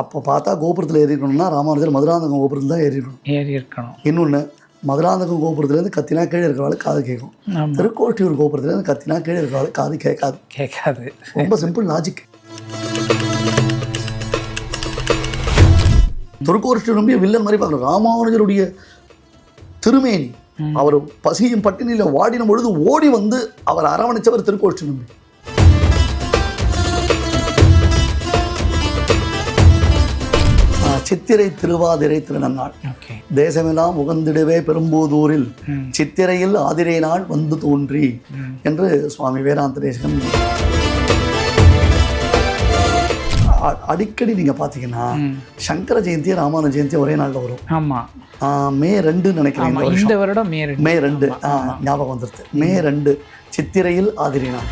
அப்போ பார்த்தா கோபுரத்தில் ஏறி இருக்கணும்னா ராமானுஜர் மதுராந்தகம் கோபுரத்தில் தான் ஏறி இருக்கணும் ஏறி இருக்கணும் இன்னொன்று மதுராந்தகம் கோபுரத்துலேருந்து கத்தினா கீழே இருக்கிறவளுக்கு காது கேட்கும். திருக்கோட்டியூர் கோபுரத்துலேருந்து கத்தினா கீழே இருக்கிறவளுக்கு காது கேட்காது. கேட்காது. ரொம்ப சிம்பிள் லாஜிக் திருக்கோட்டியூர் நம்பிய வில்லன் மாதிரி பார்க்கணும். ராமானுஜருடைய திருமேனி. அவர் பசியும் பட்டினியில் வாடின பொழுது ஓடி வந்து அவர் அரவணைச்சவர் திருக்கோட்டியூர் நம்பி. சித்திரை திருவாதிரை திருநன்னாள் தேசமெல்லாம் உகந்திடவே பெரும்போதூரில். சித்திரையில் ஆதிரை நாள் வந்து தோன்றி என்று சுவாமி வேதாந்த தேசகன் அடிக்கடி நீங்க பார்த்தீங்கன்னா சங்கர ஜெயந்தி ராமானுஜ ஜெயந்தி ஒரே நாள்ல வரும். ஆமாம் மே ரெண்டு நினைக்கிறேன் இந்த வருடம் மே ரெண்டு. மே ரெண்டு. ஞாபகம் வந்துருது. மே ரெண்டு சித்திரையில் ஆதிரை நாள்.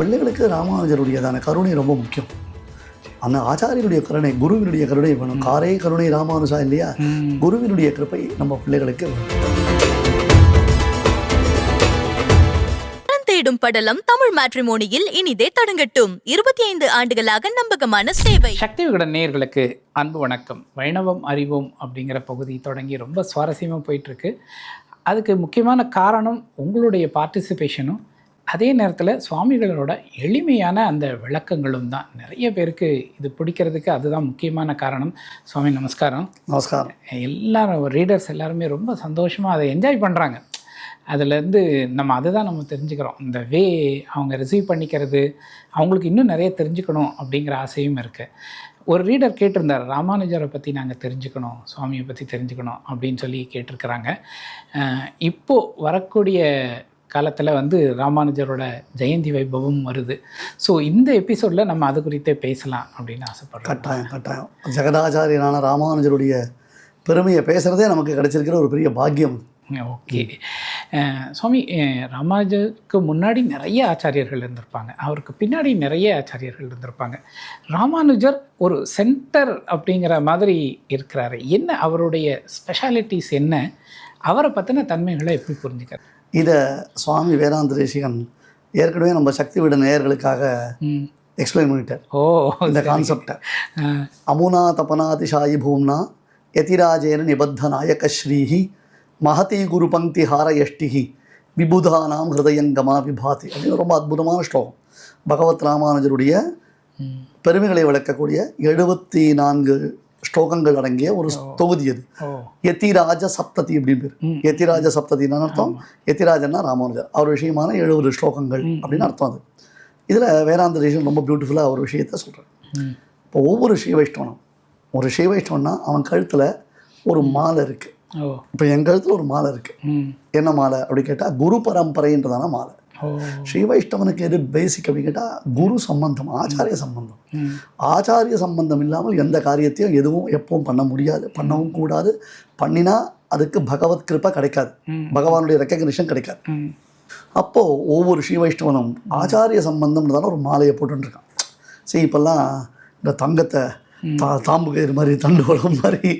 பிள்ளைகளுக்கு ராமானுஜருடையதான கருணை ரொம்ப முக்கியம். அந்த ஆச்சாரியருடைய கருணை குருவினுடைய கருணை வேணும். காரே கருணை ராமானுஜா இல்லையா? குருவினுடைய கிருபை நம்ம பிள்ளைகளுக்கு தேடும் படலம் தமிழ் மேட்ரிமோனியில் இனிதே தொடங்கட்டும். இருபத்தி ஐந்து ஆண்டுகளாக நம்பகமான சேவை. சக்தி விகடன் நேயர்களுக்கு அன்பு வணக்கம். வைணவம் அறிவோம் அப்படிங்கிற பகுதி தொடங்கி ரொம்ப சுவாரஸ்யமாக போயிட்டுருக்கு அதுக்கு முக்கியமான காரணம் உங்களுடைய பார்ட்டிசிபேஷனும் அதே நேரத்தில் சுவாமிகளோட எளிமையான அந்த விளக்கங்களும் தான். நிறைய பேருக்கு இது பிடிக்கிறதுக்கு அதுதான் முக்கியமான காரணம். சுவாமி நமஸ்காரம். நமஸ்காரம். எல்லாரும் ரீடர்ஸ் எல்லாருமே ரொம்ப சந்தோஷமாக அதை என்ஜாய் பண்ணுறாங்க அதுலேருந்து நம்ம அதை தான் நம்ம தெரிஞ்சுக்கிறோம். இந்த வே அவங்க ரிசீவ் பண்ணிக்கிறது அவங்களுக்கு இன்னும் நிறைய தெரிஞ்சுக்கணும் அப்படிங்கிற ஆசையும் இருக்குது ஒரு ரீடர் கேட்டிருந்தார் ராமானுஜரை பற்றி நாங்கள் தெரிஞ்சுக்கணும் சுவாமியை பற்றி தெரிஞ்சுக்கணும் அப்படின்னு சொல்லி கேட்டிருக்கிறாங்க. அஹ் இப்போ வரக்கூடிய காலத்தில் வந்து ராமானுஜரோட ஜெயந்தி வைபவம் வருது. ஸோ இந்த எபிசோடில் நம்ம அது குறித்தே பேசலாம் அப்படின்னு ஆசைப்படுறோம். கட்டாயம் கட்டாயம். ஜெகதாச்சாரியனான ராமானுஜருடைய பெருமையை பேசுறதே நமக்கு கிடைச்சிருக்கிற ஒரு பெரிய பாக்கியம். ஓகே. சுவாமி ராமானுஜருக்கு முன்னாடி நிறைய ஆச்சாரியர்கள் இருந்திருப்பாங்க. அவருக்கு பின்னாடி நிறைய ஆச்சாரியர்கள் இருந்திருப்பாங்க. ராமானுஜர் ஒரு சென்டர் அப்படிங்கிற மாதிரி இருக்கிறாரு. என்ன அவருடைய ஸ்பெஷாலிட்டிஸ் என்ன? அவரை பற்றின தன்மைகளை எப்படி புரிஞ்சுக்கிறார்? இதை சுவாமி வேதாந்த தேசிகன் ஏற்கனவே நம்ம சக்தி விட நேயர்களுக்காக எக்ஸ்பிளைன் பண்ணிட்டார். ஓ இந்த கான்செப்டை அமுனா தபனாதிசாயி பூம்னா யதிராஜேன நிபத்த நாயகஸ்ரீஹி மகதி குரு பங்கி ஹாரயஷ்டிஹி விபுதானாம் ஹிருதயங்கமா விபாதி அப்படின்னு ரொம்ப அற்புதமான ஸ்லோகம். பகவத் ராமானுஜருடைய. பெருமைகளை விளக்கக்கூடிய எழுபத்தி நான்கு ஸ்லோகங்கள் அடங்கிய ஒரு தொகுதி அது. ஓ. யதிராஜ சப்ததி அப்படின்னு பேர். ம். யதிராஜ சப்ததின்னு அர்த்தம்? யதிராஜன்னா ராமானுஜர் அவர் விஷயமான எழுபது ஸ்லோகங்கள் அப்படின்னு அர்த்தம் அது. இதில் வேதாந்த தேசம் ரொம்ப பியூட்டிஃபுல்லாக ஒரு விஷயத்த சொல்கிறேன் இப்போ ஒவ்வொரு ஸ்ரீ வைஷ்ணவனும் ஒரு ஸ்ரீ வைஷ்ணவன்னா அவன் கழுத்தில் ஒரு மாலை இருக்குது இப்போ என் கழுத்தில் ஒரு மாலை இருக்குது என்ன மாலை அப்படி கேட்டால் குரு பரம்பரைன்றதான மாலை. ஸ்ரீ வைஷ்ணவனுக்கு எது பேசிக் அப்படின்னு கேட்டால் குரு சம்பந்தம் ஆச்சாரிய சம்பந்தம். ஆச்சாரிய சம்பந்தம் இல்லாமல் எந்த காரியத்தையும் எதுவும் எப்பவும் பண்ண முடியாது பண்ணவும் கூடாது. பண்ணினா அதுக்கு பகவத் கிருப்பை கிடைக்காது. பகவானுடைய ரெக்கக்னிஷன் கிடைக்காது. அப்போது ஒவ்வொரு ஸ்ரீ வைஷ்ணவனும் ஆச்சாரிய சம்பந்தம்ன்றதால ஒரு மாலையை போட்டுருக்கான் சரி இப்போல்லாம் இந்த தங்கத்தை தா தாம்பு கயிறு மாதிரி தண்டுவடம் மாதிரி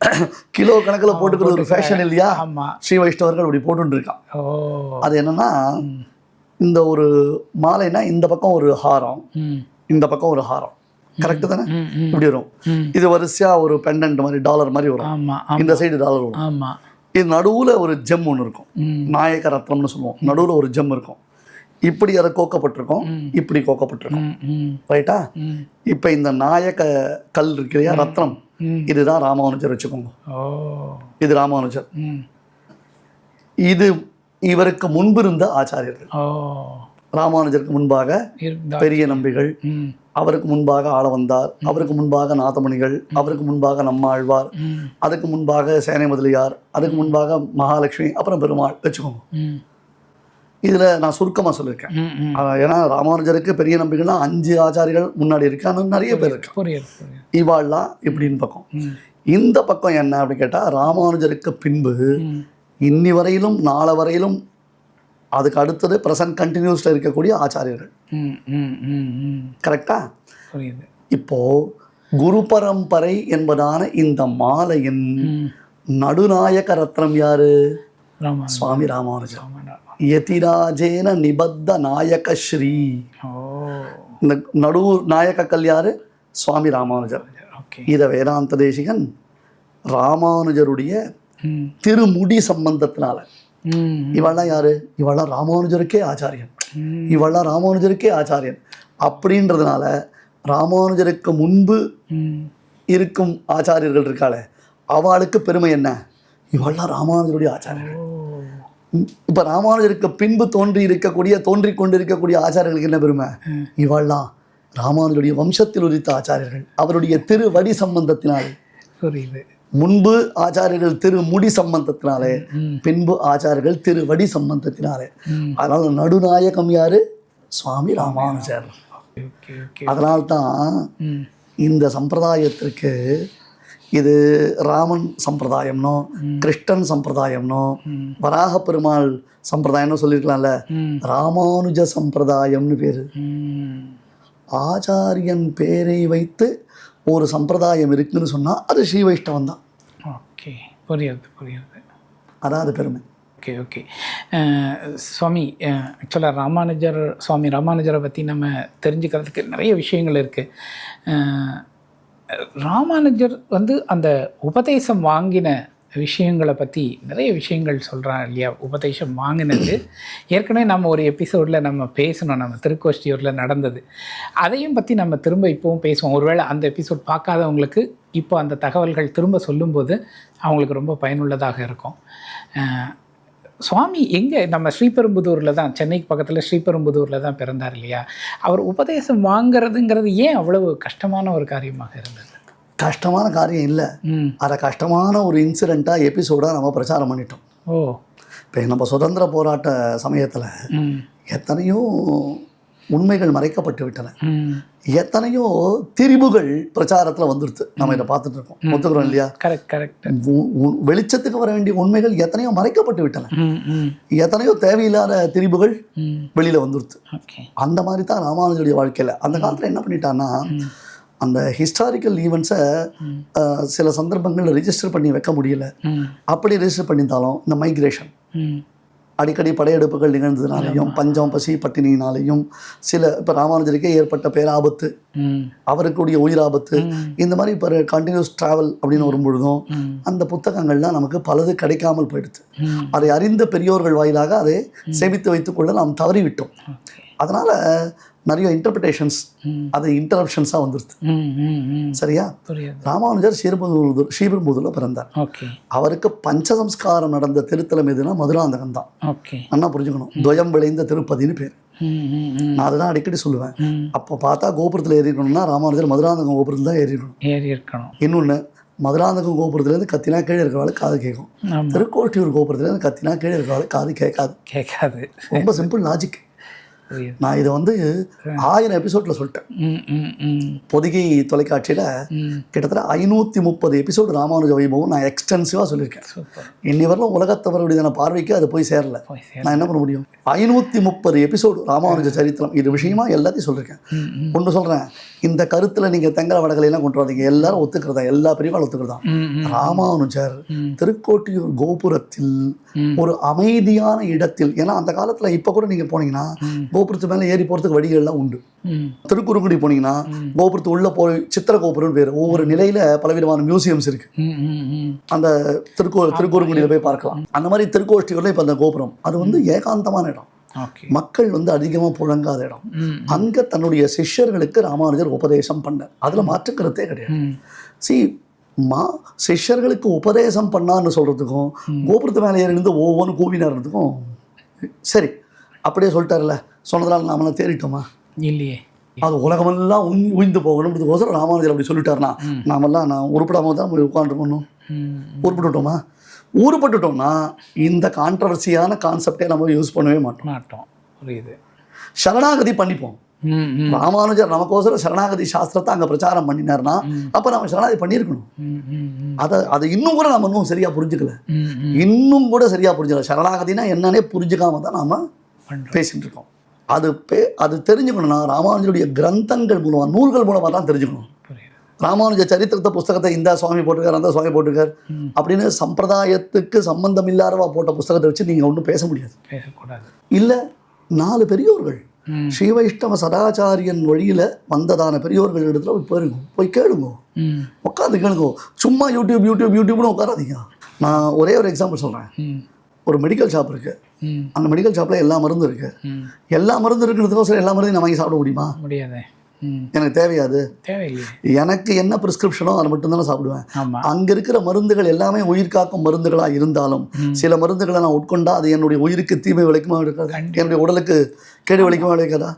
கிலோ கணக்கில் போட்டுக்கிற ஒரு ஃபேஷன் இல்லையா? ஸ்ரீ வைஷ்ணவர்கள் இப்படி போட்டுருக்கான் அது என்னன்னா இந்த ஒரு மாலைனா இந்த பக்கம் ஒரு ஹாரம் இந்த பக்கம் ஒரு ஹாரம். கரெக்டு தானே? இப்படி வரும். இது வரிசையா ஒரு பெண்டன்ட் மாதிரி டாலர் மாதிரி வரும். இந்த சைடு டாலர் வரும். ஆமாம் இது நடுவுல ஒரு ஜெம் ஒன்று இருக்கும். நாயக ரத்னம்னு சொல்லுவோம். நடுவுல ஒரு ஜெம் இருக்கும். இப்படி அதை கோக்கப்பட்டிருக்கும். இப்படி கோக்கப்பட்டிருக்கும். ரைட்டா இப்போ இந்த நாயக கல் இருக்கு இல்லையா ரத்னம். இதுதான் ராமானுஜர் வச்சுக்கோங்க. இது ராமானுஜர். இது இவருக்கு முன்பு இருந்த ஆச்சாரியர்கள் ராமானுஜருக்கு முன்பாக பெரிய நம்பிகள். அவருக்கு முன்பாக ஆள வந்தார். அவருக்கு முன்பாக நாதமணிகள். அவருக்கு முன்பாக நம்மாழ்வார் அதுக்கு முன்பாக சேனை முதலியார். அதுக்கு முன்பாக மகாலட்சுமி அப்புறம் பெருமாள். வச்சுக்கோங்க. இதில் நான் சுருக்கமாக சொல்லியிருக்கேன். ஏன்னா ராமானுஜருக்கு பெரிய நம்பிக்கைனா அஞ்சு ஆச்சாரிகள் முன்னாடி இருக்கு. ஆனால் நிறைய பேர் இருக்கு இவாள்லாம் இப்படின்னு பக்கம் இந்த பக்கம் என்ன அப்படின்னு கேட்டால் ராமானுஜருக்கு பின்பு இன்னி வரையிலும் நாளை வரையிலும் அதுக்கு அடுத்தது ப்ரெசன்ட் கண்டினியூஸில் இருக்கக்கூடிய ஆச்சாரியர்கள். கரெக்டா புரியுது. இப்போ குரு பரம்பரை என்பதான இந்த மாலையின் நடுநாயக ரத்னம் யாரு? சுவாமி ராமானுஜர் ராமா யதிராஜேன நிபத்த நாயக ஸ்ரீ இந்த நடுவூர் நாயக்கக்கல் யாரு? சுவாமி ராமானுஜர். ஓகே. இத வேதாந்த தேசிகன் ராமானுஜருடைய திருமுடி சம்பந்தத்தினால. ம் இவள்லாம் யாரு? இவள்லாம் ராமானுஜருக்கே ஆச்சாரியன். ம். இவள்லாம் ராமானுஜருக்கே ஆச்சாரியன். அப்படின்றதுனால ராமானுஜருக்கு முன்பு இருக்கும் ஆச்சாரியர்கள் இருக்காளே அவளுக்கு பெருமை என்ன? இவள்லாம் ராமானுஜருடைய ஆச்சாரியர்கள். இப்போ ராமானுஜருக்கு பின்பு தோன்றி இருக்கக்கூடிய தோன்றி கொண்டு இருக்கக்கூடிய ஆச்சாரியர்களுக்கு என்ன பெருமை? இவள்லாம் ராமானுஜருடைய வம்சத்தில் உதித்த ஆச்சாரியர்கள். அவருடைய திருவடி சம்பந்தத்தினாலே. புரியுது. முன்பு ஆச்சாரியர்கள் திரு முடி சம்பந்தத்தினாலே பின்பு ஆச்சாரியர்கள் திருவடி சம்பந்தத்தினாலே. ம். அதனால நடுநாயகம் யாரு? சுவாமி ராமானுஜர். அதனால்தான் இந்த சம்பிரதாயத்திற்கு இது ராமன் சம்பிரதாயம்னோ கிருஷ்ணன் சம்பிரதாயம்னோ. வராக பெருமாள் சம்பிரதாயம்னு சொல்லியிருக்கலாம்ல. ராமானுஜ சம்பிரதாயம்னு பேர். ஆச்சாரியன் பேரை வைத்து ஒரு சம்பிரதாயம் இருக்குன்னு சொன்னால் அது ஸ்ரீ வைஷ்ணவம் தான். ஓகே புரியுது புரியுது. அதான் அது பெருமை. Okay okay. சுவாமி ஆக்சுவலாக ராமானுஜர் சுவாமி ராமானுஜரை பற்றி நம்ம தெரிஞ்சுக்கிறதுக்கு நிறைய விஷயங்கள் இருக்குது ராமானுஜர் வந்து அந்த உபதேசம் வாங்கின விஷயங்களை பற்றி நிறைய விஷயங்கள் சொல்கிறான் இல்லையா? உபதேசம் வாங்கினது. ஏற்கனவே நம்ம ஒரு எபிசோடில் நம்ம பேசணும் நம்ம திருக்கோஷ்டியூரில் நடந்தது. அதையும் பற்றி நம்ம திரும்ப இப்போவும் பேசுவோம். ஒருவேளை அந்த எபிசோட் பார்க்காதவங்களுக்கு இப்போ அந்த தகவல்கள் திரும்ப சொல்லும்போது அவங்களுக்கு ரொம்ப பயனுள்ளதாக இருக்கும். சுவாமி எங்கே? நம்ம ஸ்ரீபெரும்புதூரில் தான் சென்னைக்கு பக்கத்தில் ஸ்ரீபெரும்புதூரில் தான் பிறந்தார் இல்லையா? அவர் உபதேசம் வாங்குறதுங்கிறது ஏன் அவ்வளவு கஷ்டமான ஒரு காரியமாக இருந்தது? கஷ்டமான காரியம் இல்லை. அதை கஷ்டமான ஒரு இன்சிடெண்ட்டாக எபிசோடாக நம்ம பிரச்சாரம் பண்ணிட்டோம். ஓ. இப்போ நம்ம சுதந்திர போராட்ட சமயத்தில் எத்தனையோ உண்மைகள் மறைக்கப்பட்டு விட்டன. எத்தனையோ திரிபுகள் பிரச்சாரத்தில் வந்துடுது நம்ம இதை பார்த்துட்டு இருக்கோம். ஒத்துக்கிறோம் இல்லையா? கரெக்ட் கரெக்ட் வெளிச்சத்துக்கு வர வேண்டிய உண்மைகள் எத்தனையோ மறைக்கப்பட்டு விட்டன. எத்தனையோ தேவையில்லாத திரிபுகள் வெளியில் வந்துடுது அந்த மாதிரி தான் ராமானுஜருடைய வாழ்க்கையில். அந்த காலத்தில் என்ன பண்ணிட்டான்னா அந்த ஹிஸ்டாரிக்கல் ஈவெண்ட்ஸை சில சந்தர்ப்பங்களில் ரிஜிஸ்டர் பண்ணி வைக்க முடியல. அப்படி ரிஜிஸ்டர் பண்ணியிருந்தாலும் இந்த மைக்ரேஷன் அடிக்கடி படையெடுப்புகள் நிகழ்ந்ததுனாலையும் பஞ்சம் பசி பட்டினியினாலையும் சில இப்போ ராமானுஜருக்கே ஏற்பட்ட பேராபத்து அவருக்குடைய உயிராபத்து இந்த மாதிரி இப்போ கண்டினியூஸ் ட்ராவல் அப்படின்னு வரும்பொழுதும் அந்த புத்தகங்கள்லாம் நமக்கு பலது கிடைக்காமல் போயிடுது. அதை அறிந்த பெரியோர்கள் வாயிலாக அதை சேமித்து வைத்துக்கொள்ள நாம் தவறிவிட்டோம். அதனால் நிறைய இன்டர்பிரிட்டேஷன்ஸ் அது இன்டரப்ஷன்ஸாக ம் சரியா? ராமானுஜர் ஸ்ரீபெரும்புதூர் ஸ்ரீபெரும்புதூரில் பிறந்தார். ஓகே. அவருக்கு பஞ்சசம்ஸ்காரம் நடந்த திருத்தலம் எதுனா மதுராந்தகம் தான். ஓகே. நல்லா புரிஞ்சுக்கணும். துவயம் விளைந்த திருப்பதின்னு பேர். நான் அதுதான் அடிக்கடி சொல்லுவேன். அப்போ பார்த்தா கோபுரத்தில் ஏறி இருக்கணும்னா ராமானுஜர் மதுராந்தகம் கோபுரத்தில் தான் ஏறி இருக்கணும் ஏறி இருக்கணும் இன்னொன்று மதுராந்தகம் கோபுரத்துலேருந்து கத்தினா கீழே இருக்கிறவளுக்கு காது கேட்கும். திருக்கோட்டியூர் கோபுரத்துலேருந்து கத்தினா கீழே இருக்கிறவளுக்கு காது கேட்காது. கேட்காது. ரொம்ப சிம்பிள் லாஜிக் நான் இதை வந்து ஆயிரம் எபிசோடில் சொல்லிட்டேன். பொதிகை தொலைக்காட்சியில் கிட்டத்தட்ட ஐநூற்றி முப்பது எபிசோடு ராமானுஜ வைபவம் நான் எக்ஸ்டென்சிவாக சொல்லியிருக்கேன். இன்னி வரலும் உலகத்தவருடைய பார்வைக்கு அது போய் சேரல. நான் என்ன பண்ண முடியும்? ஐநூற்றி முப்பது எபிசோடு ராமானுஜ சரித்திரம் இது விஷயமா எல்லாத்தையும் சொல்லியிருக்கேன். ஒன்று சொல்கிறேன் இந்த கருத்தில் நீங்கள் தெங்கர வடகலையெல்லாம் கொண்டு வராதீங்க எல்லாரும் ஒத்துக்கிறதா? எல்லா பிரிவாலும் ஒத்துக்கிறதா? ராமானுஜர். திருக்கோட்டியூர் கோபுரத்தில். ஒரு அமைதியான இடத்தில் ஏன்னா அந்த காலத்தில் இப்போ கூட நீங்கள் போனீங்கன்னா. கோபுரத்து மேலே ஏறி போகிறதுக்கு வழிகள்லாம் உண்டு. திருக்குறுங்குடி போனீங்கன்னா கோபுரத்து உள்ளே போய் சித்திர கோபுரம்னு பேர். ஒவ்வொரு நிலையில் பலவிதமான மியூசியம்ஸ் ம் அந்த திருக்கோ திருக்குறுங்குடியில் போய் பார்க்கலாம். அந்த மாதிரி திருக்கோஷ்டியூரில் இப்போ அந்த கோபுரம். அது வந்து ஏகாந்தமான இடம். மக்கள் வந்து அதிகமாக புழங்காத இடம். அங்கே தன்னுடைய சிஷ்யர்களுக்கு ராமானுஜர் உபதேசம் பண்ணார். அதில் மாற்றுக்கருத்தே கிடையாது. சி மா சிஷ்யர்களுக்கு உபதேசம் பண்ணான்னு சொல்கிறதுக்கும் கோபுரத்து மேலே ஏறி இருந்து ஒவ்வொன்று கூவினார்ன்றதுக்கும் சரி அப்படியே சொல்லிட்டார்ல. சொன்னதுனால நாமெல்லாம் தேறிட்டோமா? இல்லையே. அது உலகமெல்லாம் உஞ் உய்ந்து போகணுன்றதுக்கோசரம் ராமானுஜர் அப்படி சொல்லிட்டாருனா நாமெல்லாம் நான் உருப்படாம தான் போய் உட்காந்துருக்கணும் உருப்பட்டுட்டோமா? உருப்பட்டுட்டோம்னா இந்த கான்ட்ரவர்சியான கான்செப்டே நம்ம யூஸ் பண்ணவே மாட்டோம். மாட்டோம். புரியுது. சரணாகதி பண்ணிப்போம். ராமானுஜர் நமக்கோசரம் சரணாகதி சாஸ்திரத்தை அங்கே பிரச்சாரம் பண்ணினார்னா அப்போ நம்ம சரணாகதி பண்ணியிருக்கணும். அதை அதை இன்னும் கூட நம்ம இன்னும் சரியாக புரிஞ்சுக்கல. இன்னும் கூட சரியாக புரிஞ்சுக்கல. சரணாகதினா என்னன்னே புரிஞ்சுக்காம தான் நாம் பேசிட்டு இருக்கோம் அது பே அது தெரிஞ்சுக்கணும்னா ராமானுஜருடைய கிரந்தங்கள் மூலமாக நூல்கள் மூலமாக தான் தெரிஞ்சுக்கணும். ராமானுஜ சரித்திரத்தை புஸ்தகத்தை இந்த சுவாமி போட்டிருக்கார் அந்த சுவாமி போட்டிருக்கார். அப்படின்னு சம்பிரதாயத்துக்கு சம்பந்தம் இல்லாதவா போட்ட புஸ்தகத்தை வச்சு நீங்கள் ஒன்றும் பேச முடியாது. பேசக்கூடாது. இல்லை நாலு பெரியோர்கள் ஸ்ரீ வைஷ்ணவ சதாச்சாரியன் வழியில் வந்ததான பெரியோர்கள் இடத்துல போய் பாருங்க போய் கேளுங்க. உட்காந்து கேளுங்க. சும்மா யூடியூப் யூடியூப் யூடியூப்னு உட்காராதீங்க நான் ஒரே ஒரு எக்ஸாம்பிள் சொல்கிறேன் ஒரு மெடிக்கல் ஷாப் இருக்குது ம். அந்த மெடிக்கல் ஷாப்பில் எல்லா மருந்தும் இருக்குது ம். எல்லா மருந்து இருக்கிறதுக்கோசரம் எல்லா மருந்தையும் நான் வாங்கி சாப்பிட முடியுமா? முடியாதே. எனக்கு தேவையாது. எனக்கு என்ன ப்ரிஸ்கிரிப்ஷனோ அதை மட்டும்தானே சாப்பிடுவேன். அங்கே இருக்கிற மருந்துகள் எல்லாமே உயிர் காக்கும் மருந்துகளாக இருந்தாலும் சில மருந்துகளை நான் உட்கொண்டா அது என்னுடைய உயிருக்கு தீமை விளைக்குமா இருக்காது என்னுடைய உடலுக்கு கேடு விளைக்குமா விளைக்காதா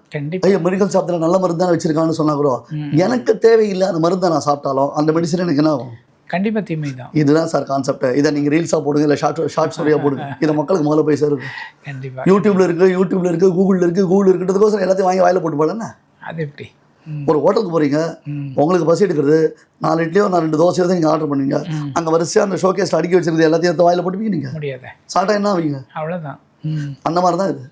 ஐயோ மெடிக்கல் ஷாப்பில் நல்ல மருந்து தானே வச்சிருக்கான்னு சொன்னா கூட எனக்கு தேவையில்லை அந்த மருந்தை நான் சாப்பிட்டாலும் அந்த மெடிசன் எனக்கு என்ன ஆகும்? கண்டிப்பாக தீமை தான். இதுதான் சார் கான்செப்ட் இதை நீங்கள் ரீல்ஸாக போடுங்க இல்லை ஷார்ட் ஷார்ட் ஸ்டோரியாக போடுங்க. இதை மக்களுக்கு முதல்ல போய் சேருங்க கண்டிப்பாக யூடியூப்ல இருக்கு யூடியூப்ல இருக்கு கூகுளில் இருக்கு கூகுள் இருக்கிறதுக்கோசரம் எல்லாத்தையும் வாங்கி வாயில போட்டு போடலன்னா அது எப்படி? ஒரு ஹோட்டலுக்கு போறீங்க ம். உங்களுக்கு பசி எடுக்கிறது நாலு இட்லியோ நான் ரெண்டு தோசையோ தான் நீங்கள் ஆர்டர் பண்ணுவீங்க. அங்கே வரிசையாக அந்த ஷோகேஸில் அடுக்கி வச்சிருக்கிறது எல்லாத்தையும் எடுத்து வாயில போட்டுப்பீங்க நீங்கள் முடியாதே. சாப்பிட்டா என்ன ஆவீங்க? அவ்வளோதான் அந்த மாதிரி தான் இது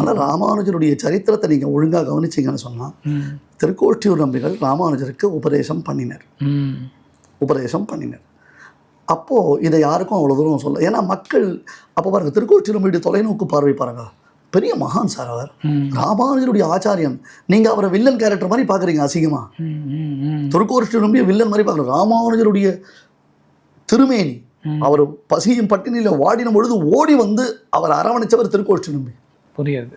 ஆனால் ராமானுஜருடைய சரித்திரத்தை நீங்கள் ஒழுங்காக கவனிச்சிங்கன்னு சொன்னால் ம். திருக்கோஷ்டியூர் நம்பிகள் ராமானுஜருக்கு உபதேசம் பண்ணினர். உபதேசம் பண்ணினர். அப்போது இதை யாருக்கும் அவ்வளோ தூரம் சொல்ல ஏன்னா மக்கள் அப்போ பாருங்க திருக்கோஷ்டியூர் நம்பியுடைய தொலைநோக்கு பார்வை பாருங்க. பெரிய மகான் சார் அவர். ராமானுஜருடைய ஆச்சாரியன். நீங்கள் அவரை வில்லன் கேரக்டர் மாதிரி பார்க்குறீங்க அசிங்கமா? ம் ம் ம். திருக்கோஷ்டி நம்பிய வில்லன் மாதிரி பார்க்குறோம் ராமானுஜருடைய திருமேனி. அவர் பசியும் பட்டினியில் வாடின பொழுது ஓடி வந்து அவர் அரவணைச்சவர் திருக்கோஷ்டி நம்பி புரியுது.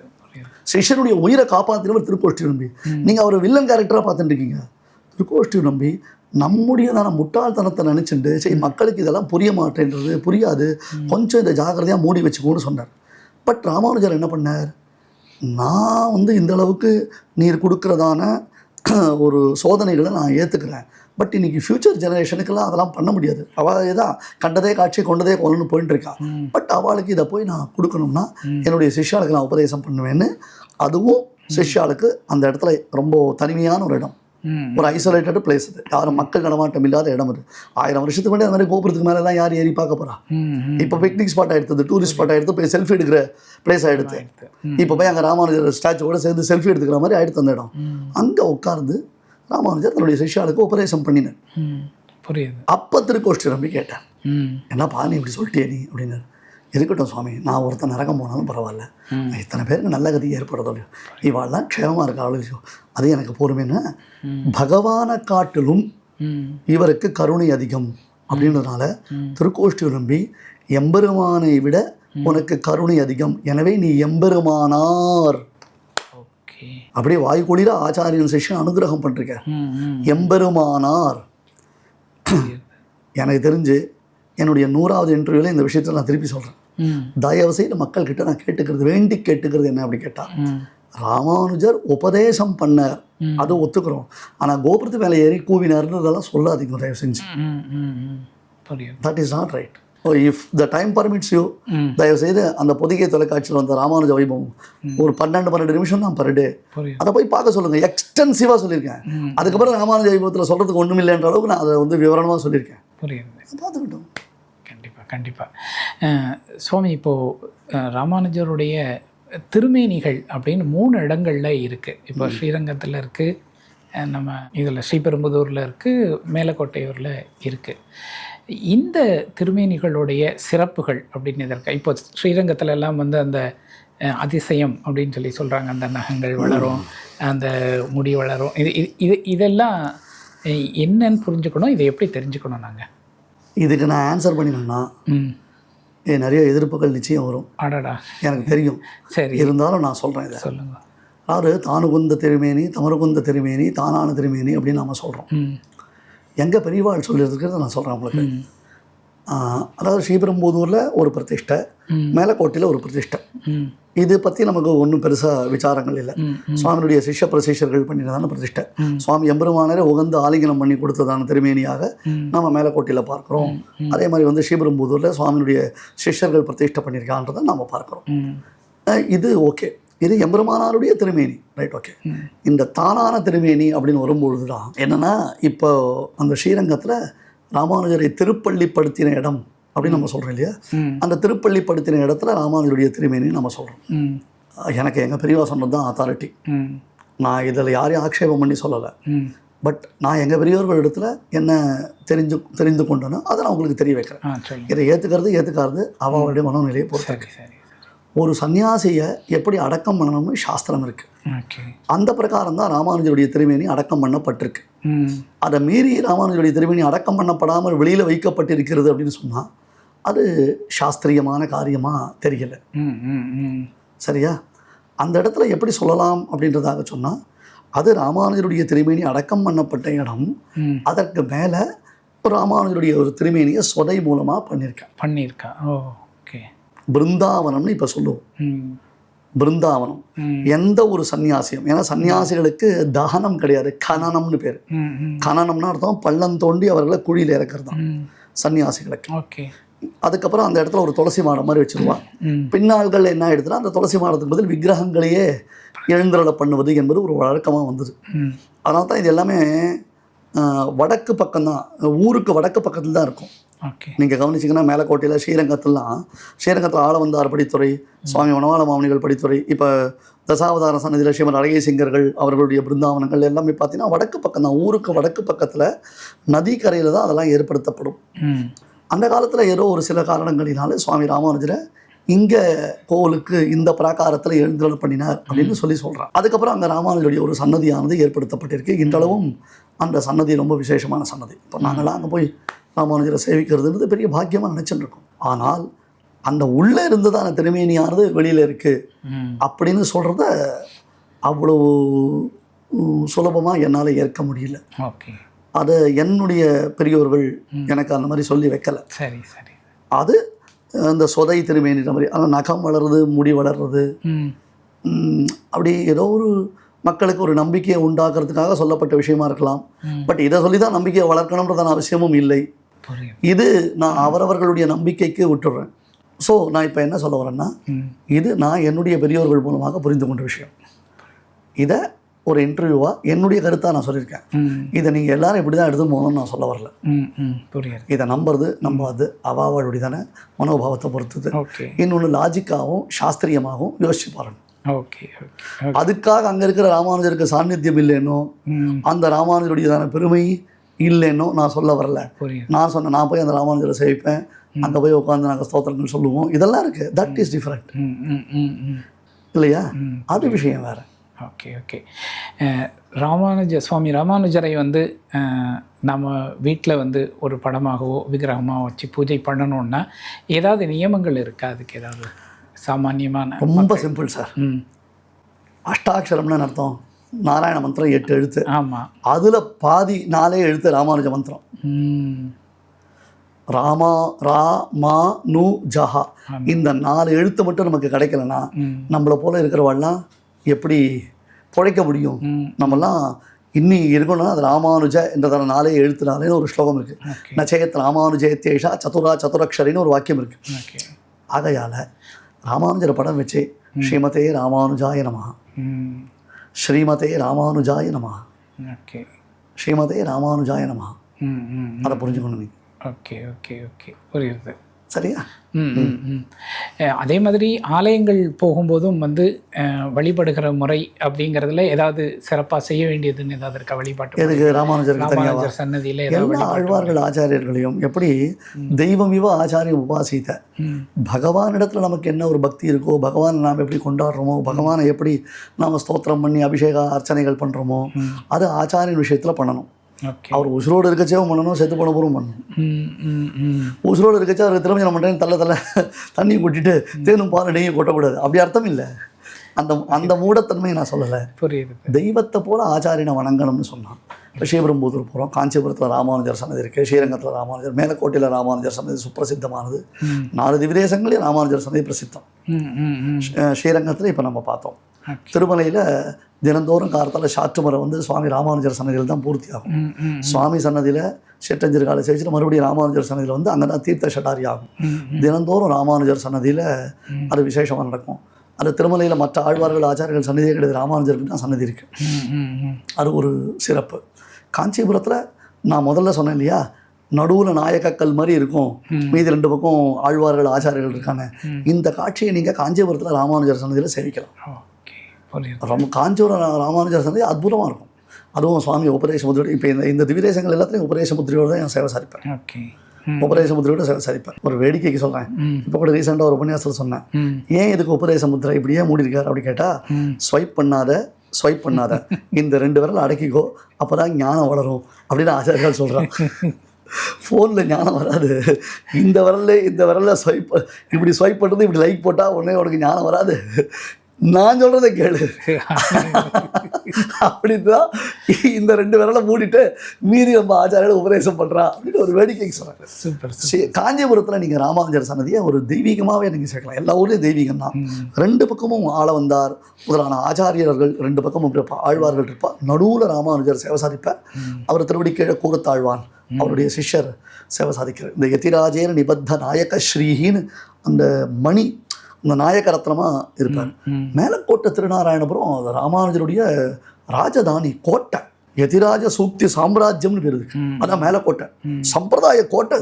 சிஷ்யனுடைய உயிரை காப்பாற்றினவர் திருக்கோஷ்டி நம்பி நீங்கள் அவரை வில்லன் கேரக்டராக பார்த்துட்டு இருக்கீங்க. திருக்கோஷ்டி நம்பி நம்முடையதான முட்டாள்தனத்தை நினச்சிட்டு சரி மக்களுக்கு இதெல்லாம் புரிய மாட்டேன்றது புரியாது. கொஞ்சம் இதை ஜாக்கிரதையாக மூடி வச்சுக்கோன்னு சொன்னார். பட் ராமானுஜர் என்ன பண்ணார்? நான் வந்து இந்த அளவுக்கு நீர் கொடுக்கறதான ஒரு சோதனைகளை நான் ஏற்றுக்கிறேன் பட் இன்னைக்கு ஃப்யூச்சர் ஜெனரேஷனுக்கெல்லாம் அதெல்லாம் பண்ண முடியாது. அவள் தான் கண்டதே காட்சி கொண்டதே கொள்ளன்னு போயிட்டு இருக்கா பட் அவளுக்கு இதை போய் நான் கொடுக்கணும்னா என்னுடைய சிஷ்யாளுக்கு நான் உபதேசம் பண்ணுவேன்னு அதுவும் சிஷ்யாளுக்கு அந்த இடத்துல ரொம்ப தனிமையான ஒரு இடம். ஒரு ஐசோலேட்டட் பிளேஸ் அது. யாரும் மக்கள் நடமாட்டம் இல்லாத இடம் அது. ஆயிரம் வருஷத்துக்கு முன்னாடி அந்த மாதிரி கோபுரத்துக்கு மேலே தான் யார் ஏறி பார்க்க ம் இப்போ பிக்னிக் ஸ்பாட் ஆயிடுது டூரிஸ்ட் ஸ்பாட் ஆயிடுத்து போய் செல்ஃபி எடுக்கிற பிளேஸ் ஆயிடுது ம். இப்போ போய் அங்கே ராமானுஜர் ஸ்டாச்சுவோட சேர்ந்து செல்ஃபி எடுத்துக்கிற மாதிரி ஆயிடுத்து அந்த இடம். அங்கே உட்கார்ந்து ராமானுஜர் தன்னுடைய சிஷ்யாளுக்கு உபதேசம் பண்ணினார். புரியுது. அப்போ திருக்கோஷ்டி நம்பி கேட்டேன் என்னப்பா நீ இப்படி சொல்லிட்டியே நீ அப்படின்னாரு. இருக்கட்டும் சுவாமி நான் ஒருத்தன் நரகம் போனாலும் பரவாயில்ல. இத்தனை பேருக்கு நல்ல கதி ஏற்படுறதோ இவாள்லாம் க்ஷேமமாக இருக்கா இல்லையோ அது எனக்கு போருமேன்னு. பகவானை காட்டிலும் இவருக்கு கருணை அதிகம் அப்படின்றதுனால திருக்கோஷ்டி நம்பி எம்பெருமானை விட உனக்கு கருணை அதிகம். எனவே நீ எம்பெருமானார். அப்படியே வாய்க்குளிர ஆச்சாரியன் சிஷ்யன் அனுகிரகம் பண்ணிருக்க எம்பெருமானார். எனக்கு தெரிஞ்சு என்னுடைய நூறாவது இன்டர்வியூவில் இந்த விஷயத்தை நான் திருப்பி சொல்கிறேன் தயவு செய்து மக்கள்கிட்ட நான் கேட்டுக்கிறது வேண்டி கேட்டுக்கிறது என்ன அப்படி கேட்டா ராமானுஜர் உபதேசம் பண்ணார் அது ஒத்துக்கிறோம். ஆனால் கோபுரத்து மேலே ஏறி கூவினார்னு இதெல்லாம் சொல்லாதீங்க தயவு செஞ்சு. That is not right oh if the time permits you தயவு செய்து அந்த பொதிகை தொலைக்காட்சியில் வந்த ராமானுஜ வைபவம் ஒரு பன்னெண்டு பன்னெண்டு நிமிஷம் தான் பர் டே அதை போய் பார்க்க சொல்லுங்கள் எக்ஸ்டென்சிவாக சொல்லியிருக்கேன். அதுக்கப்புறம் ராமானுஜ வைபவத்தில் சொல்கிறதுக்கு ஒன்றும் இல்லைன்ற அளவுக்கு நான் அதை வந்து விவரணமாக சொல்லியிருக்கேன். பார்த்துக்கிட்டோம். கண்டிப்பாக சுவாமி இப்போது ராமானுஜருடைய திருமேனிகள் அப்படின்னு மூணு இடங்கள்ல இருக்குது இப்போ ஸ்ரீரங்கத்தில் இருக்குது நம்ம இதில் ஸ்ரீபெரும்புதூரில் இருக்குது மேலக்கோட்டையூரில் இருக்குது இந்த திருமேனிகளுடைய சிறப்புகள் அப்படின்னு இதற்கு இப்போ ஸ்ரீரங்கத்துல எல்லாம் வந்து அந்த அதிசயம் அப்படின்னு சொல்லி சொல்கிறாங்க அந்த நகங்கள் வளரும் அந்த முடி வளரும். இது இது- இது இதெல்லாம் என்னன்னு புரிஞ்சுக்கணும். இதை எப்படி தெரிஞ்சுக்கணும் நாங்கள் இதுக்கு நான் ஆன்சர் பண்ணினேன்னா நிறைய எதிர்ப்புகள் நிச்சயம் வரும். அடடா. எனக்கு தெரியும். சரி. இருந்தாலும் நான் சொல்கிறேன் இதை. சொல்லுங்க. அதாவது தானுகுந்த திருமேனி தமருகுந்த திருமேனி தானான திருமேனி அப்படின்னு நம்ம சொல்கிறோம் எங்கே பெரியவாள் சொல்லியிருக்கிறத நான் சொல்கிறேன் உங்களுக்கு. அதாவது ஸ்ரீபெரும்புதூரில் ஒரு பிரதிஷ்டை. மேலக்கோட்டையில் ஒரு பிரதிஷ்டை. இது பற்றி நமக்கு ஒன்றும் பெருசாக விசாரங்கள் இல்லை. சுவாமியுடைய சிஷ்ய பிரசிஷர்கள் பண்ணினதான பிரதிஷ்டை. சுவாமி எம்பெருமானரே உகந்து ஆலிங்கனம் பண்ணி கொடுத்ததான திருமேனியாக. நம்ம மேலக்கோட்டையில் பார்க்குறோம். அதே மாதிரி வந்து ஸ்ரீபெரும்புதூரில் சுவாமியுடைய சிஷ்யர்கள் பிரதிஷ்டை பண்ணியிருக்கான்றதை நம்ம பார்க்குறோம். இது ஓகே. இது எம்பெருமானாருடைய திருமேனி. Right okay. இந்த தானான திருமேனி அப்படின்னு வரும்பொழுது தான் என்னென்னா இப்போ அந்த ஸ்ரீரங்கத்தில் ராமானுஜரை திருப்பள்ளிப்படுத்தின இடம் அப்படின்னு நம்ம சொல்கிறோம் இல்லையா? அந்த திருப்பள்ளிப்படுத்தின இடத்துல ராமானுஜருடைய திருமேனி நம்ம சொல்கிறோம் எனக்கு எங்கள் பெரியவா சொன்னது தான் அத்தாரிட்டி நான் இதில் யாரையும் ஆக்ஷேபம் பண்ணி சொல்லலை. பட் நான் எங்கள் பெரியவர்கள் இடத்துல என்ன தெரிஞ்சு தெரிந்து கொண்டனோ அதை நான் உங்களுக்கு தெரிய வைக்கிறேன். இதை ஏற்றுக்கிறது ஏற்றுக்காது அவளுடைய மனோநிலையை பொறுத்து சரி சரி. ஒரு சன்னியாசியை எப்படி அடக்கம் பண்ணணும்னு சாஸ்திரம் இருக்குது ஓகே. அந்த பிரகாரம் தான் ராமானுஜருடைய திருமேனி அடக்கம் பண்ணப்பட்டிருக்கு. அதை மீறி ராமானுஜருடைய திருமேனி அடக்கம் பண்ணப்படாமல் வெளியில் வைக்கப்பட்டிருக்கிறது அப்படின்னு சொன்னால் அது சாஸ்திரியமான காரியமாக தெரியல. சரியா? அந்த இடத்துல எப்படி சொல்லலாம் அப்படின்றதாக சொன்னால் அது ராமானுஜருடைய திருமேனி அடக்கம் பண்ணப்பட்ட இடம். அதற்கு மேலே ராமானுஜருடைய ஒரு திருமேனியை சொதை மூலமாக பண்ணியிருக்கேன் பண்ணியிருக்கா. ஓ ஓகே. பிருந்தாவனம்னு இப்போ சொல்லுவோம். பிருந்தாவனம். எந்த ஒரு சன்னியாசியும் ஏன்னா சன்னியாசிகளுக்கு தகனம் கிடையாது கனனம்னு பேர். கனனம்னு அர்த்தம் பள்ளம் தோண்டி அவர்களை குழியில் இறக்குறது தான் சன்னியாசிகளுக்கு ஓகே. அதுக்கப்புறம் அந்த இடத்துல ஒரு துளசி மாடம் மாதிரி வச்சிருவாங்க ம். பின்னாள்கள் என்ன ஆயிடுதுன்னா அந்த துளசி மாடத்துக்கு பதில் விக்கிரகங்களையே எழுந்தருளை பண்ணுவது என்பது ஒரு வழக்கமாக வந்தது. அதனால தான் இது எல்லாமே வடக்கு பக்கம்தான். ஊருக்கு வடக்கு பக்கத்தில் தான் இருக்கும். நீங்கள் கவனிச்சிங்கன்னா மேலக்கோட்டையில் ஸ்ரீரங்கத்திலாம் ஸ்ரீரங்கத்தில் ஆளவந்தார் படித்துறை சுவாமி வனவாள மாமனிகள் படித்துறை இப்போ தசாவதார சன்னதியில் ஸ்ரீமன் அழகே சிங்கர்கள் அவர்களுடைய பிருந்தாவனங்கள் எல்லாமே பார்த்தீங்கன்னா வடக்கு பக்கம் தான் ஊருக்கு வடக்கு பக்கத்தில் நதிக்கரையில் தான் அதெல்லாம் ஏற்படுத்தப்படும். அந்த காலத்தில் ஏதோ ஒரு சில காரணங்களினால சுவாமி ராமானுஜரை இங்கே கோவிலுக்கு இந்த பிராகாரத்தில் எழுந்தருள் பண்ணினார் அப்படின்னு சொல்லி சொல்கிறார் அதுக்கப்புறம் அங்கே ராமானுஜருடைய ஒரு சன்னதியானது ஏற்படுத்தப்பட்டிருக்கு. இன்றளவும் அந்த சன்னதி ரொம்ப விசேஷமான சன்னதி. இப்போ நாங்களாம் அங்கே போய் ராமானுஜரை சேவிக்கிறதுன்றது பெரிய பாக்கியமாக நினச்சிட்டு இருக்கோம் ஆனால் அந்த உள்ளே இருந்து தான் அந்த திருமேனியானது வெளியில் இருக்குது அப்படின்னு சொல்கிறத அவ்வளோ சுலபமாக என்னால் ஏற்க முடியல. ஓகே. அது என்னுடைய பெரியோர்கள் எனக்கு அந்த மாதிரி சொல்லி வைக்கல. சரி சரி. அது அந்த சொதை திருமேனின்ற மாதிரி ஆனால் நகம் வளருது முடி வளர்றது. அப்படி ஏதோ ஒரு மக்களுக்கு ஒரு நம்பிக்கையை உண்டாக்குறதுக்காக சொல்லப்பட்ட விஷயமா இருக்கலாம். பட் இதை சொல்லி தான் நம்பிக்கையை வளர்க்கணுன்றதான அவசியமும் இல்லை. இது நான் அவரவர்களுடைய நம்பிக்கைக்கு விட்டுடுறேன் ஸோ நான் இப்போ என்ன சொல்ல வரேன்னா இது நான் என்னுடைய பெரியோர்கள் மூலமாக புரிந்து கொண்ட விஷயம். இதை ஒரு இன்டர்வியூவாக என்னுடைய கருத்தாக நான் சொல்லியிருக்கேன். இதை நீங்கள் எல்லாரும் இப்படி தான் எடுத்து போகணும்னு நான் சொல்ல வரல. புரியுது. இதை நம்புறது நம்பாது அவாவாளுடைய தானே மனோபாவத்தை பொறுத்தது. இன்னொன்று லாஜிக்காகவும் சாஸ்திரியமாகவும் யோசிச்சு பாருங்க. ஓகே அதுக்காக அங்கே இருக்கிற ராமானுஜருக்கு சாநித்தியம் இல்லைன்னோ அந்த ராமானுஜருடையதான பெருமை இல்லைன்னோ நான் சொல்ல வரல. நான் சொன்னேன் நான் போய் அந்த ராமானுஜரை சேவிப்பேன். அங்கே போய் உட்காந்து நாங்கள் ஸ்தோத்திரங்கள் சொல்லுவோம். இதெல்லாம் இருக்குது தட் இஸ் டிஃப்ரெண்ட் இல்லையா? அது விஷயம் வேறு. ஓகே ஓகே ராமானுஜ சுவாமி ராமானுஜரை வந்து நம்ம வீட்டில் வந்து ஒரு படமாகவோ விக்கிரகமாக வச்சு பூஜை பண்ணணும்னா ஏதாவது நியமங்கள் இருக்கா அதுக்கு ஏதாவது? சாமானியமான ரொம்ப சிம்பிள் சார் ம். அஷ்டாட்சரம்னு அர்த்தம். நாராயண மந்திரம் எட்டு எழுத்து. ஆமாம் அதில் பாதி நாலே எழுத்து ராமானுஜ மந்திரம். ராமா ரா மா நு ஜஹா. இந்த நாலு எழுத்து மட்டும் நமக்கு கிடைக்கலனா ம். நம்மளை போல இருக்கிறவாள்லாம் எப்படி பிழைக்க முடியும்? நம்மலாம் இன்னி இருக்கணும்னா அது ராமானுஜ என்றதான நாலே எழுத்துனாலேன்னு ஒரு ஸ்லோகம் இருக்குது ஓகே. நச்சேத் ராமானுஜேத்தேஷா சதுரா சதுரக்ஷரின்னு ஒரு வாக்கியம் இருக்குது ஓகே. ஆகையால் ராமானுஜர் படம் வச்சு ஸ்ரீமதே ராமானுஜாய நமஹ. ம். ஸ்ரீமதே ராமானுஜாய ஓகே. ஸ்ரீமதே ராமானுஜாய நமஹ. ம் ம் அதை புரிஞ்சுக்கணும் நீங்கள் ஓகே ஓகே ஓகே. புரியுது. சரியா? அதே மாதிரி ஆலயங்கள் போகும்போதும் வந்து வழிபடுகிற முறை அப்படிங்கிறதுல ஏதாவது சிறப்பாக செய்ய வேண்டியதுன்னு ஏதாவது இருக்கா? வழிபாட்டு தனியாக ராமானுஜர் சன்னதியில் ஏதாவது எல்லா ஆழ்வார்கள் ஆச்சாரியர்களையும் எப்படி தெய்வம் இவ ஆச்சாரியம் உபாசித்த? பகவானிடத்தில் நமக்கு என்ன ஒரு பக்தி இருக்கோ பகவானை நாம் எப்படி கொண்டாடுறோமோ பகவானை எப்படி நாம் ஸ்தோத்திரம் பண்ணி அபிஷேக அர்ச்சனைகள் பண்ணுறோமோ. அது ஆச்சாரியன் விஷயத்தில் பண்ணணும். அவர் உசுரோடு இருக்கச்சேவும் பண்ணணும் செத்து போன போதும் பண்ணணும். உசுரோடு இருக்கச்சே அவர் திரும்ப நம்ம தள்ள தள்ள தண்ணி கொட்டிட்டு தேனும் பால் நெய்யும் கொட்டக்கூடாது. அப்படி அர்த்தம் இல்லை. அந்த அந்த மூடத்தன்மையை நான் சொல்லலை. புரியுது தெய்வத்தை போல ஆச்சாரியனை வணங்கணும்னு சொன்னான். ஸ்ரீபெரும்புதூர் போகிறோம் காஞ்சிபுரத்தில் ராமானுஜர் சன்னதி இருக்குது ஸ்ரீரங்கத்தில் ராமானுஜர் மேலக்கோட்டையில் ராமானுஜர் சன்னதி சுப்பிரசித்தமானது. நாலு திவிதேசங்களையும் ராமானுஜர் சன்னதி பிரசித்தம். ஸ்ரீரங்கத்தில் இப்போ நம்ம பார்த்தோம். திருமலையில் தினந்தோறும் காலத்தால் சாற்றுமரம் வந்து சுவாமி ராமானுஜர் சன்னதியில் தான் பூர்த்தி ஆகும் சுவாமி சன்னதியில் சிற்றஞ்சர் காலை சேவிச்சுட்டு மறுபடியும் ராமானுஜர் சன்னதியில் வந்து அங்கே தான் தீர்த்த ஷடாரி ஆகும். தினந்தோறும் ராமானுஜர் சன்னதியில் அது விசேஷமாக நடக்கும். அது திருமலையில் மற்ற ஆழ்வார்கள் ஆச்சாரியர்கள் சன்னதியே கிடையாது. ராமானுஜருக்கு தான் சன்னதி இருக்குது அது ஒரு சிறப்பு. காஞ்சிபுரத்தில் நான் முதல்ல சொன்னேன் இல்லையா? நடுவில் நாயக்கக்கல் மாதிரி இருக்கும். மீதி ரெண்டு பக்கம் ஆழ்வார்கள் ஆச்சாரியர்கள் இருக்காங்க. இந்த காட்சியை நீங்கள் காஞ்சிபுரத்தில் ராமானுஜர் சன்னதியில் சேவிக்கலாம். ரொம்ப காஞ்சிபுரம் ராமானுஜர் சன்னதி அற்புதமாக இருக்கும். அதுவும் சுவாமி உபதேச முத்திரையோட இப்போ இந்த இந்த திவிதேசங்கள் எல்லாத்துலேயும் உபதேச முத்திரையோட தான் நான் சேவை சாதிப்பேன். ஓகே. உபதேச முத்திரையோட சேவை சாதிப்பேன். ஒரு வேடிக்கைக்கு சொல்கிறேன். இப்போ கூட ரீசெண்டாக ஒரு உபன்யாசத்தில் சொன்னேன். ஏன் இதுக்கு உபதேச முத்திரை இப்படி ஏன் மூடி இருக்காரு அப்படி கேட்டால் ஸ்வைப் பண்ணாத ஸ்வைப் பண்ணாத. இந்த ரெண்டு விரல் அடக்கிக்கோ அப்போ தான் ஞானம் வளரும் அப்படின்னு ஆச்சாரியால் சொல்கிறான் ஃபோனில் ஞானம் வராது. இந்த விரல்ல இந்த விரல்ல ஸ்வைப் இப்படி ஸ்வைப் பண்ணுறது இப்படி லைக் போட்டால் உடனே உனக்கு ஞானம் வராது. நான் சொல்கிறத கேளு. அப்படிதான் இந்த ரெண்டு விரலை மூடிட்டு மீறி நம்ம ஆச்சாரியோட உபதேசம் பண்ணுறா அப்படின்னு ஒரு வேடிக்கைக்கு சொல்கிறாங்க சூப்பர் சரி காஞ்சிபுரத்தில் நீங்கள் ராமானுஜர் சன்னதியை ஒரு தெய்வீகமாகவே நீங்கள் சேர்க்கலாம். எல்லா ஊர்லேயும் தெய்வீகம் தான். ரெண்டு பக்கமும் ஆள வந்தார். முதலான ஆச்சாரியர்கள் ரெண்டு பக்கமும் இருப்பா. ஆழ்வார்கள் இருப்பா. நடுவில் ராமானுஜர் சேவை சாதிப்பார். அவர் திருவடி கீழே கூறத்தாழ்வான் அவருடைய சிஷ்யர் சேவை சாதிக்கிறார். இந்த யதிராஜேன நிபத்த நாயக ஸ்ரீஹின்னு அந்த மணி அந்த நாயக ரத்னமாக இருப்பார் மேலக்கோட்டை திருநாராயணபுரம் ராமானுஜருடைய ராஜதானி கோட்டை. யதிராஜ சூக்தி சாம்ராஜ்யம்னு பேர். அதான் மேலக்கோட்டை. சம்பிரதாய கோட்டை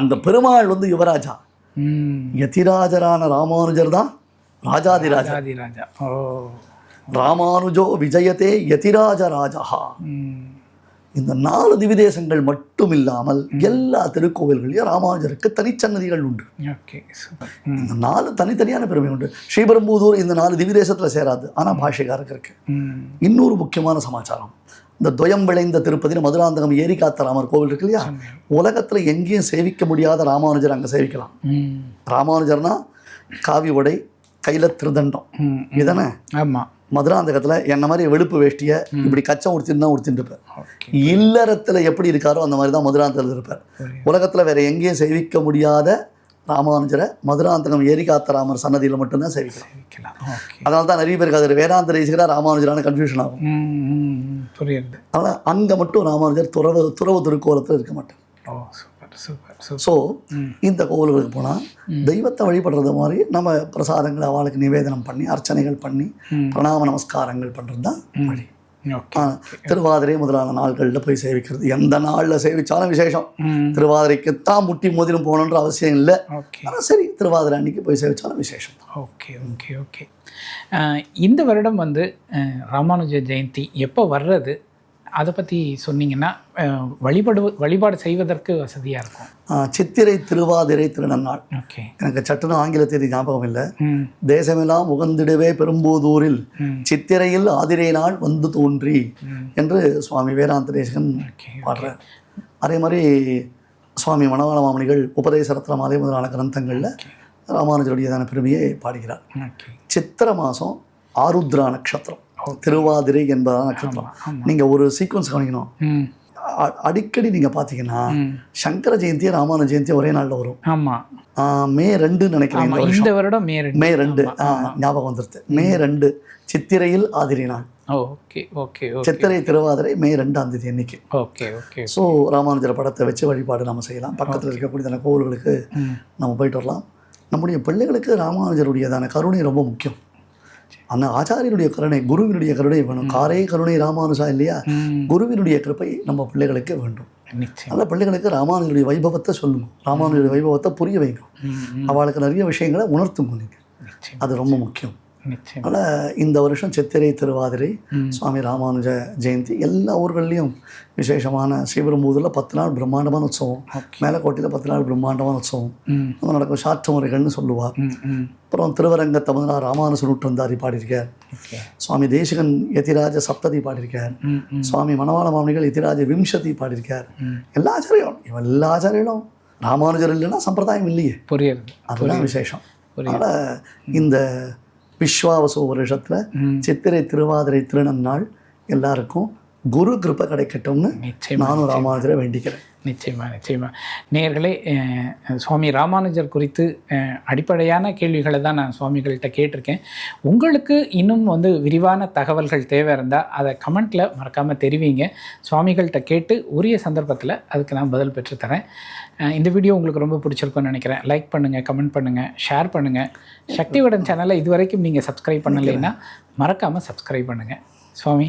அந்த பெருமாள் வந்து யுவராஜா. யதிராஜரான ராமானுஜர் தான் ராஜாதிராஜா. ராஜா ராமானுஜோ விஜயதே யதிராஜ ராஜா இந்த நாலு திவிதேசங்கள் மட்டும் இல்லாமல் எல்லா திருக்கோவில்களையும் ராமானுஜருக்கு தனிச்சன்னதிகள் உண்டு. இந்த நாலு தனித்தனியான பெருமை உண்டு. ஸ்ரீபெரும்புதூர் இந்த நாலு திவிதேசத்தில் சேராது. ஆனால் பாஷைக்காரருக்கு இருக்கு. இன்னொரு முக்கியமான சமாச்சாரம். இந்த துயம் விளைந்த திருப்பதியில் மதுராந்தகம் ஏரி காத்த ராமர் கோவில் இருக்கு இல்லையா? உலகத்தில் எங்கேயும் சேவிக்க முடியாத ராமானுஜர் அங்கே சேவிக்கலாம். ராமானுஜர்னா காவி உடை கையில் திருதண்டம். ம் இதுதானே ஆமாம் மதுராந்தகத்தில் என்ன மாதிரி வெளுப்பு வேஷ்டியை இப்படி கச்சம் உடுத்தின்னு தான் உடுத்திட்டு இருப்பார். ஓகே. இல்லறத்தில் எப்படி இருக்காரோ அந்த மாதிரி தான் மதுராந்தகத்தில் இருப்பார். உலகத்தில் வேற எங்கேயும் சேவிக்க முடியாத ராமானுஜரை மதுராந்தகம் ஏரி காத்த ராமர் சன்னதியில் மட்டும்தான் சேவிக்கலாம். அதனால தான் நிறைய பேருக்கு அது வேதாந்த ரீசிகராக ராமானுஜரான கன்ஃபியூஷன் ஆகும். புரியுது. அதனால் அங்கே மட்டும் ராமானுஜர் துறவு துறவு திருக்கோலத்தில் இருக்க மாட்டார். ஓ சூப்பர் சூப்பர். ஸோ இந்த கோவில்களுக்கு போனால் தெய்வத்தை வழிபடுறது மாதிரி நம்ம பிரசாதங்களை அவளுக்கு நிவேதனம் பண்ணி அர்ச்சனைகள் பண்ணி. பிரணாம நமஸ்காரங்கள் பண்ணுறது தான் வழி. திருவாதிரை முதலான நாள்களில் போய் சேவிக்கிறது. எந்த நாளில் சேவிச்சாலும் விசேஷம். திருவாதிரைக்கு தான் முட்டி மோதிரம் போகணுன்ற அவசியம் இல்லை. ஓகே. ஆனால் சரி திருவாதிரை அன்னைக்கு போய் சேவிச்சாலும் விசேஷம் ஓகே ஓகே ஓகே. இந்த வருடம் வந்து ராமானுஜ ஜெயந்தி எப்போ வர்றது? அதை பற்றி சொன்னீங்கன்னா வழிபடு வழிபாடு செய்வதற்கு வசதியாக இருக்கும். சித்திரை திருவாதிரை திருநன்னாள் ஓகே. எனக்கு சட்டுன்னு ஆங்கில தேதி ஞாபகம் இல்லை. தேசமெல்லாம் உகந்திடுவே பெரும்போதூரில் சித்திரையில் ஆதிரை நாள் வந்து தோன்றி என்று சுவாமி வேதாந்த தேசகன் ஓகே. பாடுறார். அதே மாதிரி சுவாமி மணவாள மாமணிகள் உபதேச ரத்னமாலை முதலான கிரந்தங்களில் ராமானுஜருடையதான பெருமையை பாடுகிறார். சித்திர மாதம் ஆருத்ரா நட்சத்திரம். திருவாதிரை என்பதான நட்சத்திரம். நீங்கள் ஒரு சீக்வன்ஸ் கவனிக்கணும். அடிக்கடி நீங்கள் பார்த்தீங்கன்னா சங்கர ஜெயந்தி ராமானுஜ ஜெயந்தி ஒரே நாளில் வரும். ஆமாம் மே ரெண்டுன்னு நினைக்கிறேன் இந்த வருடம் மே ரெண்டு. மே ரெண்டு. ஞாபகம் வந்துருது. மே. ரெண்டு சித்திரையில் ஆதிரை நாள். Okay okay Chithirai Thiruvathirai May ரெண்டாம் தேதி அன்னைக்கு. ஓகே ஓகே ஸோ ராமானுஜர் படத்தை வச்சு வழிபாடு நம்ம செய்யலாம். பக்கத்தில் இருக்கக்கூடிய கோவில்களுக்கு நம்ம போயிட்டு வரலாம். நம்முடைய பிள்ளைகளுக்கு ராமானுஜருடையதான கருணை ரொம்ப முக்கியம். அந்த ஆச்சாரியனுடைய கருணை குருவினுடைய கருணை வேணும். காரே கருணை ராமானுஜா இல்லையா? குருவினுடைய கிருப்பை நம்ம பிள்ளைகளுக்கு வேண்டும். நல்ல பிள்ளைகளுக்கு ராமானுஜருடைய வைபவத்தை சொல்லுங்க. ராமானுஜருடைய வைபவத்தை புரிய வைங்க. அவளுக்கு நிறைய விஷயங்களை உணர்த்துங்க நீங்கள் அது ரொம்ப முக்கியம். அதனால் இந்த வருஷம் சித்திரை திருவாதிரை. சுவாமி ராமானுஜ ஜெயந்தி எல்லா ஊர்கள்லேயும் விசேஷமான ஸ்ரீபெரும்புதூரில் பத்து நாள் பிரம்மாண்டமான உற்சவம். மேலக்கோட்டையில் பத்து நாள் பிரம்மாண்டமான உற்சவம். நம்ம நடக்கும் சாற்று முறைகள்னு சொல்லுவார். அப்புறம் திருவரங்க தமிழ்நாடு ராமானுஜ நூற்றந்தாரி பாடியிருக்கார் சுவாமி தேசிகன் யதிராஜ சப்ததி பாடியிருக்கார் சுவாமி மணவாள மாமனிகள் யதிராஜ விம்சதி பாடியிருக்கார் எல்லா ஆச்சாரியம் இவன் எல்லா ஆச்சாரியும் ராமானுஜர் இல்லைன்னா சம்பிரதாயம் இல்லையே. புரியுது. அதுதான் விசேஷம். அதனால் இந்த விஸ்வாவசு வருஷத்தில் சித்திரை திருவாதிரை திருநன்னாள் எல்லாருக்கும் குரு கிருப்பை கிடைக்கட்டும்னு நானும் ராமானுஜரை வேண்டிக்கிறேன். நிச்சயமா நிச்சயமா. நேர்களே சுவாமி ராமானுஜர் குறித்து அடிப்படையான கேள்விகளை தான் நான் சுவாமிகள்கிட்ட கேட்டிருக்கேன். உங்களுக்கு இன்னும் வந்து விரிவான தகவல்கள் தேவை இருந்தால் அதை கமெண்ட்டில் மறக்காமல் தெரிவிங்க. சுவாமிகள்கிட்ட கேட்டு உரிய சந்தர்ப்பத்தில் அதுக்கு நான் பதில் பெற்றுத்தரேன் இந்த வீடியோ உங்களுக்கு ரொம்ப பிடிச்சிருக்கும்னு நினைக்கிறேன். லைக் பண்ணுங்கள் கமெண்ட் பண்ணுங்கள் ஷேர் பண்ணுங்கள் சக்திவடன் சேனலை இதுவரைக்கும் நீங்கள் சப்ஸ்கிரைப் பண்ணலைன்னா மறக்காமல் சப்ஸ்கிரைப் பண்ணுங்கள் சுவாமி